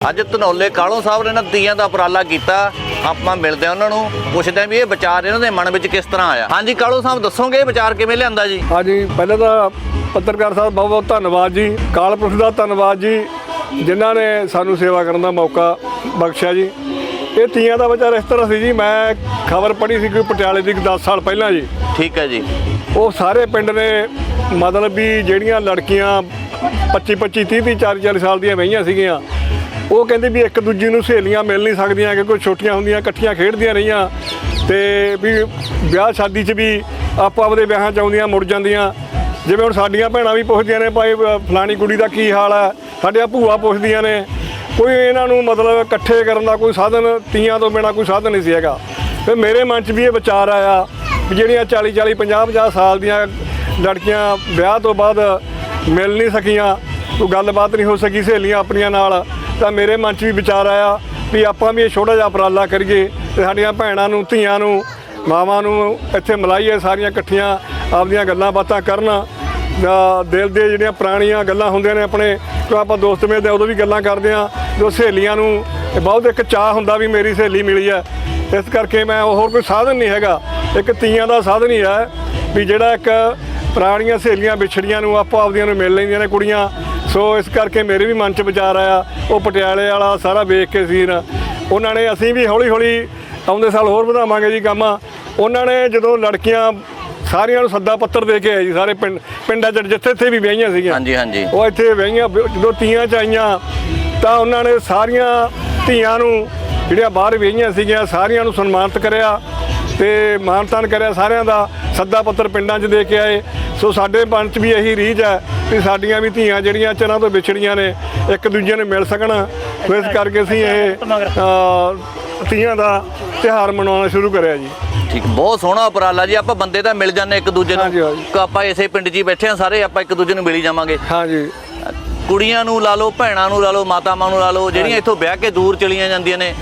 ਅੱਜ ਧਨੌਲੇ ਕਾਲੋਂ ਸਾਹਿਬ ਨੇ ਨਾ ਤੀਆਂ ਦਾ ਉਪਰਾਲਾ ਕੀਤਾ। ਆਪਾਂ ਮਿਲਦੇ ਹਾਂ ਉਹਨਾਂ ਨੂੰ ਪੁੱਛਦੇ ਹਾਂ ਵੀ ਇਹ ਵਿਚਾਰ ਇਹਨਾਂ ਦੇ ਮਨ ਵਿੱਚ ਕਿਸ ਤਰ੍ਹਾਂ ਆਇਆ। ਹਾਂਜੀ ਕਾਲੋਂ ਸਾਹਿਬ ਦੱਸੋਗੇ ਇਹ ਵਿਚਾਰ ਕਿਵੇਂ ਲਿਆਂਦਾ ਜੀ? ਹਾਂਜੀ ਪਹਿਲਾਂ ਤਾਂ ਪੱਤਰਕਾਰ ਸਾਹਿਬ ਬਹੁਤ ਬਹੁਤ ਧੰਨਵਾਦ ਜੀ ਕਾਲਪੁਰਖ ਦਾ ਧੰਨਵਾਦ ਜੀ ਜਿਨ੍ਹਾਂ ਨੇ ਸਾਨੂੰ ਸੇਵਾ ਕਰਨ ਦਾ ਮੌਕਾ ਬਖਸ਼ਿਆ ਜੀ। ਇਹ ਤੀਆਂ ਦਾ ਵਿਚਾਰ ਇਸ ਤਰ੍ਹਾਂ ਸੀ ਜੀ ਮੈਂ ਖਬਰ ਪੜ੍ਹੀ ਸੀ ਕੋਈ ਪਟਿਆਲੇ ਦੀ 10 ਸਾਲ ਪਹਿਲਾਂ ਜੀ। ਠੀਕ ਹੈ ਜੀ। ਉਹ ਸਾਰੇ ਪਿੰਡ ਨੇ ਮਤਲਬ ਵੀ ਜਿਹੜੀਆਂ ਲੜਕੀਆਂ 25 25 30 30 40 40 ਸਾਲ ਦੀਆਂ ਵਹੀਆਂ ਸੀਗੀਆਂ ਉਹ ਕਹਿੰਦੇ ਵੀ ਇੱਕ ਦੂਜੀ ਨੂੰ ਸਹੇਲੀਆਂ ਮਿਲ ਨਹੀਂ ਸਕਦੀਆਂ ਕਿਉਂਕਿ ਛੋਟੀਆਂ ਹੁੰਦੀਆਂ, ਇਕੱਠੀਆਂ ਖੇਡਦੀਆਂ ਰਹੀਆਂ। ਤੇ ਵੀ ਵਿਆਹ ਸ਼ਾਦੀ 'ਚ ਵੀ ਆਪੋ ਆਪਦੇ ਵਿਆਹਾਂ 'ਚ ਆਉਂਦੀਆਂ, ਮੁੜ ਜਾਂਦੀਆਂ। ਜਿਵੇਂ ਹੁਣ ਸਾਡੀਆਂ ਭੈਣਾਂ ਵੀ ਪੁੱਛਦੀਆਂ ਨੇ, ਭਾਈ ਫਲਾਣੀ ਕੁੜੀ ਦਾ ਕੀ ਹਾਲ ਹੈ ਸਾਡੀਆਂ ਭੂਆ ਪੁੱਛਦੀਆਂ ਨੇ। ਕੋਈ ਇਹਨਾਂ ਨੂੰ ਮਤਲਬ ਇਕੱਠੇ ਕਰਨ ਦਾ ਕੋਈ ਸਾਧਨ ਤੀਆਂ ਤੋਂ ਬਿਨਾ ਕੋਈ ਸਾਧਨ ਨਹੀਂ ਸੀ ਹੈਗਾ। ਤੇ ਮੇਰੇ ਮਨ 'ਚ ਵੀ ਇਹ ਵਿਚਾਰ ਆਇਆ ਵੀ ਜਿਹੜੀਆਂ 40 40 50 50 ਸਾਲ ਦੀਆਂ ਲੜਕੀਆਂ ਵਿਆਹ ਤੋਂ ਬਾਅਦ ਮਿਲ ਨਹੀਂ ਸਕੀਆਂ, ਕੋਈ ਗੱਲਬਾਤ ਨਹੀਂ ਹੋ ਸਕੀ ਸਹੇਲੀਆਂ ਆਪਣੀਆਂ ਨਾਲ। ਤਾਂ ਮੇਰੇ ਮਨ 'ਚ ਵੀ ਵਿਚਾਰ ਆਇਆ ਵੀ ਆਪਾਂ ਵੀ ਇਹ ਛੋਟਾ ਜਿਹਾ ਉਪਰਾਲਾ ਕਰੀਏ ਤੇ ਸਾਡੀਆਂ ਭੈਣਾਂ ਨੂੰ ਧੀਆਂ ਨੂੰ ਮਾਵਾਂ ਨੂੰ ਇੱਥੇ ਮਿਲਾਈਏ ਸਾਰੀਆਂ ਇਕੱਠੀਆਂ ਆਪਦੀਆਂ ਗੱਲਾਂ ਬਾਤਾਂ ਕਰਨ। ਦਿਲ ਦੇ ਜਿਹੜੀਆਂ ਪੁਰਾਣੀਆਂ ਗੱਲਾਂ ਹੁੰਦੀਆਂ ਨੇ ਆਪਣੇ ਜੋ ਆਪਾਂ ਦੋਸਤ ਮਿਲਦੇ ਆ, ਉਦੋਂ ਵੀ ਗੱਲਾਂ ਕਰਦੇ ਆ। ਜੋ ਸਹੇਲੀਆਂ ਨੂੰ ਬਹੁਤ ਇੱਕ ਚਾਹ ਹੁੰਦਾ ਵੀ ਮੇਰੀ ਸਹੇਲੀ ਮਿਲੀ ਹੈ ਇਸ ਕਰਕੇ ਮੈਂ ਹੋਰ ਕੋਈ ਸਾਧਨ ਨਹੀਂ ਹੈਗਾ। ਇੱਕ ਤੀਆਂ ਦਾ ਸਾਧਨ ਹੀ ਹੈ ਵੀ ਜਿਹੜਾ ਇੱਕ ਪੁਰਾਣੀਆਂ ਸਹੇਲੀਆਂ ਵਿਛੜੀਆਂ ਨੂੰ ਆਪੋ ਆਪਦੀਆਂ ਨੂੰ ਮਿਲ ਲੈਂਦੀਆਂ ਨੇ ਕੁੜੀਆਂ। ਸੋ ਇਸ ਕਰਕੇ ਮੇਰੇ ਵੀ ਮਨ 'ਚ ਵਿਚਾਰ ਆਇਆ ਉਹ ਪਟਿਆਲੇ ਵਾਲਾ ਸਾਰਾ ਵੇਖ ਕੇ ਸੀਨ। ਉਹਨਾਂ ਨੇ ਅਸੀਂ ਵੀ ਹੌਲੀ ਹੌਲੀ ਆਉਂਦੇ ਸਾਲ ਹੋਰ ਵਧਾਵਾਂਗੇ ਜੀ ਕੰਮ ਉਹਨਾਂ ਨੇ ਜਦੋਂ ਲੜਕੀਆਂ ਸਾਰਿਆਂ ਨੂੰ ਸੱਦਾ ਪੱਤਰ ਦੇ ਕੇ ਆਏ ਜੀ ਸਾਰੇ ਪਿੰਡ ਪਿੰਡਾਂ 'ਚ ਜਿੱਥੇ ਇੱਥੇ ਵੀ ਵਿਆਹੀਆਂ ਸੀਗੀਆਂ। ਹਾਂਜੀ ਹਾਂਜੀ। ਉਹ ਇੱਥੇ ਵਹੀਆਂ ਜਦੋਂ ਤੀਆਂ ਚ ਆਈਆਂ ਤਾਂ ਉਹਨਾਂ ਨੇ ਸਾਰੀਆਂ ਧੀਆਂ ਨੂੰ ਜਿਹੜੀਆਂ ਬਾਹਰ ਵਹੀਆਂ ਸੀਗੀਆਂ ਸਾਰੀਆਂ ਨੂੰ ਸਨਮਾਨਿਤ ਕਰਿਆ ਤੇ ਮਾਨਤਾਨ ਕਰਿਆ ਸਾਰਿਆਂ ਦਾ ਸੱਦਾ ਪੱਤਰ ਪਿੰਡਾਂ 'ਚ ਦੇ ਕੇ ਆਏ। ਸੋ ਸਾਡੇ ਮਨ 'ਚ ਵੀ ਇਹੀ ਰੀਝ ਹੈ ਵੀ ਸਾਡੀਆਂ ਵੀ ਧੀਆਂ ਜਿਹੜੀਆਂ ਚਰਾਂ ਤੋਂ ਵਿਛੜੀਆਂ ਨੇ ਇੱਕ ਦੂਜੇ ਨੂੰ ਮਿਲ ਸਕਣ। ਇਸ ਕਰਕੇ ਅਸੀਂ ਇਹ ਤੀਆਂ ਦਾ ਤਿਉਹਾਰ ਮਨਾਉਣਾ ਸ਼ੁਰੂ ਕਰਿਆ ਜੀ। ਠੀਕ ਬਹੁਤ ਸੋਹਣਾ ਉਪਰਾਲਾ ਜੀ ਆਪਾਂ ਬੰਦੇ ਤਾਂ ਮਿਲ ਜਾਂਦੇ ਇੱਕ ਦੂਜੇ ਨੂੰ। ਆਪਾਂ ਇਸੇ ਪਿੰਡ 'ਚ ਹੀ ਬੈਠੇ ਆ ਸਾਰੇ ਆਪਾਂ ਇੱਕ ਦੂਜੇ ਨੂੰ ਮਿਲੀ ਜਾਵਾਂਗੇ। ਹਾਂਜੀ। ਕੁੜੀਆਂ ਨੂੰ ਲਾ ਲਓ ਭੈਣਾਂ ਨੂੰ ਲਾ ਲਓ ਮਾਤਾਵਾਂ ਨੂੰ ਲਾ ਲਓ ਜਿਹੜੀਆਂ ਇੱਥੋਂ ਵਿਆਹ ਕੇ ਦੂਰ ਚਲੀਆਂ ਜਾਂਦੀਆਂ ਨੇ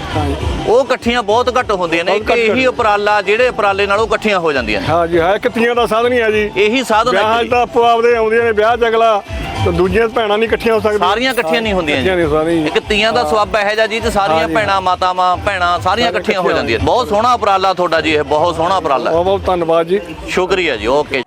ਉਹ ਇਕੱਠੀਆਂ ਬਹੁਤ ਘੱਟ ਹੁੰਦੀਆਂ ਨੇ ਘੱਟ ਇਹੀ। ਉਪਰਾਲਾ ਜਿਹੜੇ ਉਪਰਾਲੇ ਨਾਲ ਉਹ ਇਕੱਠੀਆਂ ਹੋ ਜਾਂਦੀਆਂ ਨੇ। ਹਾਂਜੀ ਹਾਂ ਇੱਕ ਤੀਆਂ ਦਾ ਸਾਧਨ ਹੀ ਹੈ ਜੀ। ਇਹੀ ਸਾਧਨ ਹੈ ਵਿਆਹ। ਤਾਂ ਆਪੋ ਆਪਦੇ ਆਉਂਦੀਆਂ ਨੇ ਵਿਆਹ 'ਚ ਅਗਲਾ ਤਾਂ ਦੂਜੀਆਂ ਭੈਣਾਂ ਨਹੀਂ ਇਕੱਠੀਆਂ ਹੋ ਸਕਦੀਆਂ। ਸਾਰੀਆਂ ਇਕੱਠੀਆਂ ਨਹੀਂ ਹੁੰਦੀਆਂ ਇਕੱਠੀਆਂ ਇੱਕ ਤੀਆਂ ਦਾ ਸਵਾਬ ਇਹੋ ਜਿਹਾ ਜੀ ਤੇ ਸਾਰੀਆਂ। ਭੈਣਾਂ ਮਾਤਾਵਾਂ ਭੈਣਾਂ ਸਾਰੀਆਂ ਇਕੱਠੀਆਂ ਹੋ ਜਾਂਦੀਆਂ। ਬਹੁਤ ਸੋਹਣਾ ਉਪਰਾਲਾ ਤੁਹਾਡਾ ਜੀ ਇਹ ਬਹੁਤ ਸੋਹਣਾ ਉਪਰਾਲਾ। ਬਹੁਤ ਬਹੁਤ ਧੰਨਵਾਦ ਜੀ। ਸ਼ੁਕਰੀਆ ਜੀ ਓਕੇ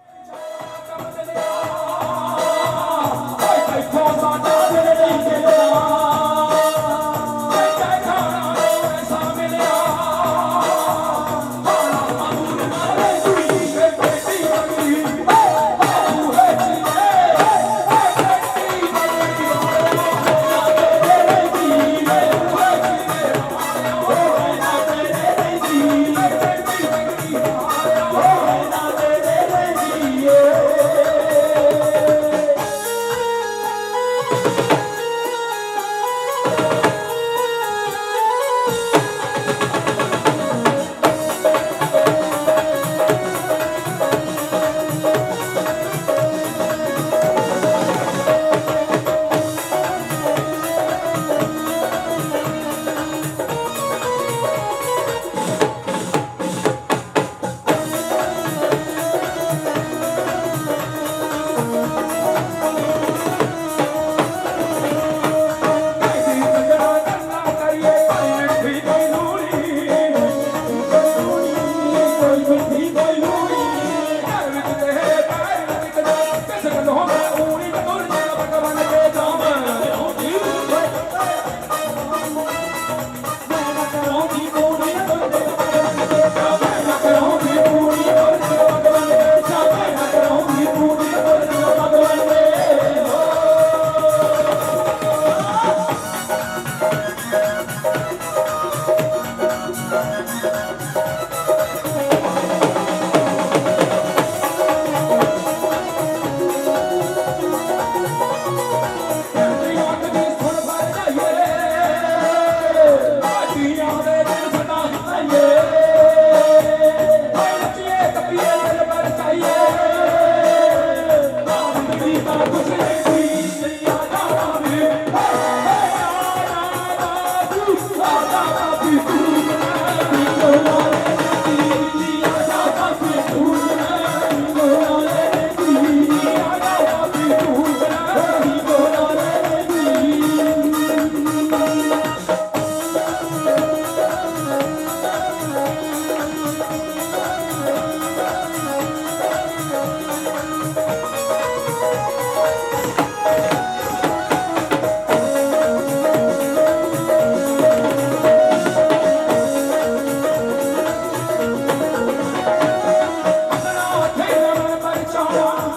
아